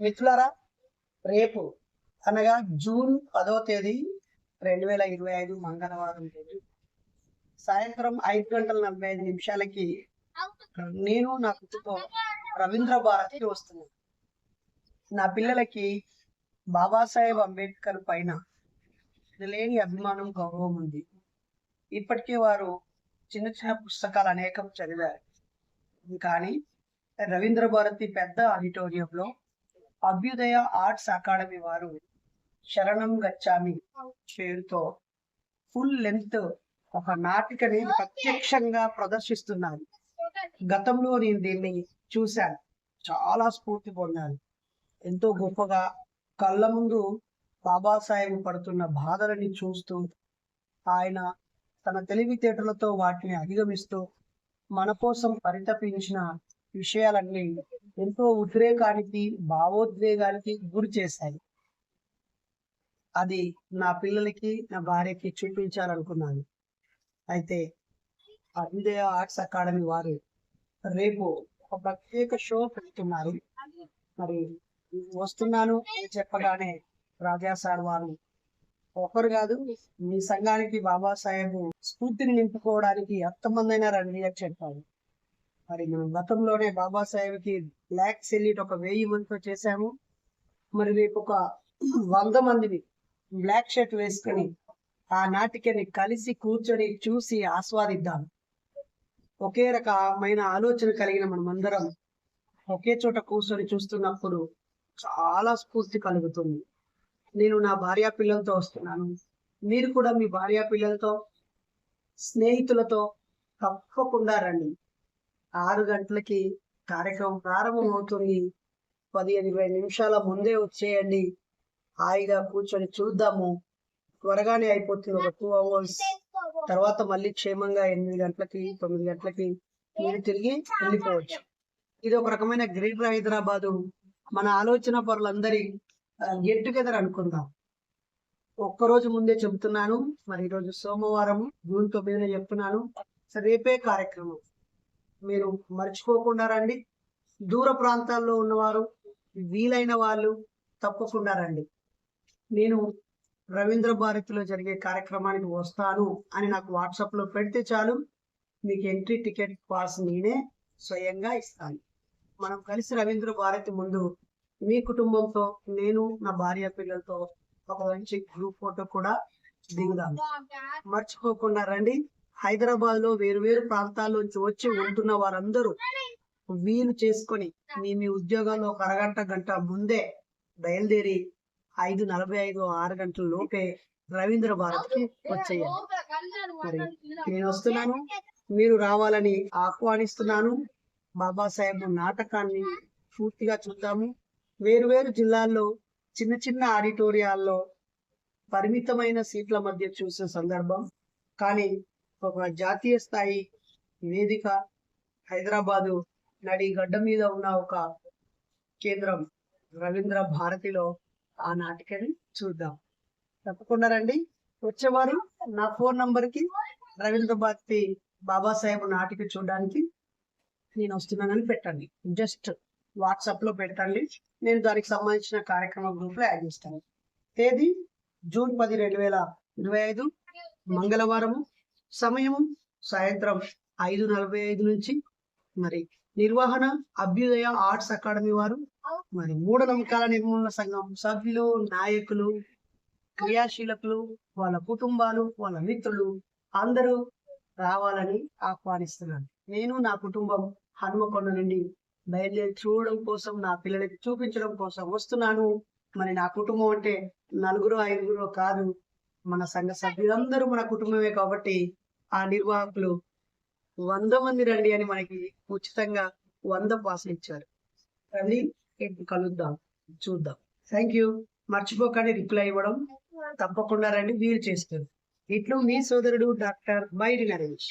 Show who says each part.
Speaker 1: మిత్రులారా రేపు అనగా జూన్ పదో తేదీ రెండు వేల ఇరవై ఐదు మంగళవారం రోజు సాయంత్రం ఐదు గంటల నలభై ఐదు నిమిషాలకి నేను నా కుటుంబం రవీంద్ర భారతికి వస్తున్నాను నా పిల్లలకి బాబాసాహెబ్ అంబేద్కర్ పైన లేని అభిమానం గౌరవం ఉంది. ఇప్పటికే వారు చిన్న చిన్న పుస్తకాలు అనేకం చదివారు. కానీ రవీంద్ర భారతి పెద్ద ఆడిటోరియంలో అభ్యుదయ ఆర్ట్స్ అకాడమీ వారు శరణం గచ్చామి పేరుతో ఫుల్ లెంత్ ఒక నాటికని ప్రత్యక్షంగా ప్రదర్శిస్తున్నారు. గతంలో నేను దీన్ని చూశాను. చాలా స్ఫూర్తి పొందాను. ఎంతో గొప్పగా కళ్ళ ముందు బాబాసాహెబ్ పడుతున్న బాధలని చూస్తూ ఆయన తన తెలివితేటలతో వాటిని అధిగమిస్తూ మన కోసం పరితపించిన విషయాలన్నీ ఎంతో ఉద్రేకానికి భావోద్వేగానికి గురి చేశాయి. అది నా పిల్లలకి నా భార్యకి చూపించాలనుకున్నాను. అయితే అభ్యుదయ ఆర్ట్స్ అకాడమీ వారు రేపు ఒక ప్రత్యేక షో పెడుతున్నారు. మరి వస్తున్నాను అని చెప్పగానే రాజా సార్ వారు ఒకరు కాదు మీ సంఘానికి బాబాసాహెబ్ స్ఫూర్తిని నింపుకోవడానికి ఎంతమందైనా రండి అని చెప్పారు. మరి మనం గతంలోనే బాబాసాహెబ్కి బ్లాక్ సెల్యూట్ ఒక వెయ్యి మందితో చేశాము. మరి రేపు ఒక వంద మందిని బ్లాక్ షర్ట్ వేసుకొని ఆ నాటికని కలిసి కూర్చొని చూసి ఆస్వాదిద్దాం. ఒకే రకమైన ఆలోచన కలిగిన మనమందరం ఒకే చోట కూర్చొని చూస్తున్నప్పుడు చాలా స్ఫూర్తి కలుగుతుంది. నేను నా భార్యా పిల్లలతో వస్తున్నాను. మీరు కూడా మీ భార్యా పిల్లలతో స్నేహితులతో తప్పకుండా రండి. ఆరు గంటలకి కార్యక్రమం ప్రారంభం అవుతుంది పదిహేను ఇరవై నిమిషాల ముందే వచ్చేయండి. హాయిగా కూర్చొని చూద్దాము. త్వరగానే అయిపోతుంది ఒక టూ అవర్స్ తర్వాత మళ్ళీ క్షేమంగా ఎనిమిది గంటలకి తొమ్మిది గంటలకి మీరు తిరిగి వెళ్ళిపోవచ్చు. ఇది ఒక రకమైన గ్రేటర్ హైదరాబాదు. మన ఆలోచన పరులందరి గెట్ టుగెదర్ అనుకుందాం. ఒక్కరోజు ముందే చెబుతున్నాను. మరి ఈరోజు సోమవారం జూన్ తొమ్మిదిన చెప్తున్నాను. రేపే కార్యక్రమం. మీరు మర్చిపోకుండా రండి. దూర ప్రాంతాల్లో ఉన్నవారు వీలైన వాళ్ళు తప్పకుండా రండి. నేను రవీంద్ర భారతిలో జరిగే కార్యక్రమానికి వస్తాను అని నాకు వాట్సాప్లో పెడితే చాలు. మీకు ఎంట్రీ టికెట్ పాస్ నేనే స్వయంగా ఇస్తాను. మనం కలిసి రవీంద్ర భారతి ముందు మీ కుటుంబంతో నేను నా భార్య పిల్లలతో ఒక మంచి గ్రూప్ ఫోటో కూడా దిగుదాం. మర్చిపోకుండా రండి. హైదరాబాద్లో వేరు వేరు ప్రాంతాల్లోంచి వచ్చి ఉంటున్న వారందరూ వీలు చేసుకొని మీ మీ ఉద్యోగాల్లో ఒక అరగంట గంట ముందే బయలుదేరి ఐదు నలభై ఐదు ఆరు గంటల లోపే రవీంద్ర భారత్కి వచ్చేయాలి మరి నేను వస్తున్నాను. మీరు రావాలని ఆహ్వానిస్తున్నాను. బాబాసాహెబ్ నాటకాన్ని పూర్తిగా చూద్దాము. వేరు వేరు జిల్లాల్లో చిన్న చిన్న ఆడిటోరియాల్లో పరిమితమైన సీట్ల మధ్య చూసే సందర్భం. కానీ ఒక జాతీయ స్థాయి వేదిక హైదరాబాదు నడి గడ్డ మీద ఉన్న ఒక కేంద్రం రవీంద్ర భారతిలో ఆ నాటికని చూద్దాం. తప్పకుండా రండి. వచ్చేవారు నా ఫోన్ నంబర్కి రవీంద్ర భారతి బాబాసాహెబ్ నాటిక చూడడానికి నేను వస్తున్నానని పెట్టండి. జస్ట్ వాట్సాప్లో పెట్టండి నేను దానికి సంబంధించిన కార్యక్రమ గ్రూప్లో యాడ్ చేస్తాను. తేదీ జూన్ పది రెండు వేల ఇరవై ఐదు మంగళవారము. సమయము సాయంత్రం ఐదు నలభై ఐదు నుంచి. మరి నిర్వహణ అభ్యుదయ ఆర్ట్స్ అకాడమీ వారు మరి మూఢనమ్మకాల నిర్మూలన సంఘం సభ్యులు నాయకులు క్రియాశీలకులు వాళ్ళ కుటుంబాలు వాళ్ళ మిత్రులు అందరూ రావాలని ఆహ్వానిస్తున్నాను. నేను నా కుటుంబం హనుమకొండ నుండి బయలుదేరి చూడడం కోసం నా పిల్లలకి చూపించడం కోసం వస్తున్నాను. మరి నా కుటుంబం అంటే నలుగురు ఐదుగురు కాదు. మన సంఘ సభ్యులందరూ మన కుటుంబమే కాబట్టి ఆ నిర్వాహకులు వంద మంది రండి అని మనకి ఉచితంగా వంద పాసులు ఇచ్చారు. రండి కలుద్దాం చూద్దాం. థ్యాంక్ యూ మర్చిపోకండి రిప్లై ఇవ్వడం. తప్పకుండా రండి వీలు చేస్తుంది. ఇట్లు మీ సోదరుడు డాక్టర్ బైరి నరేష్.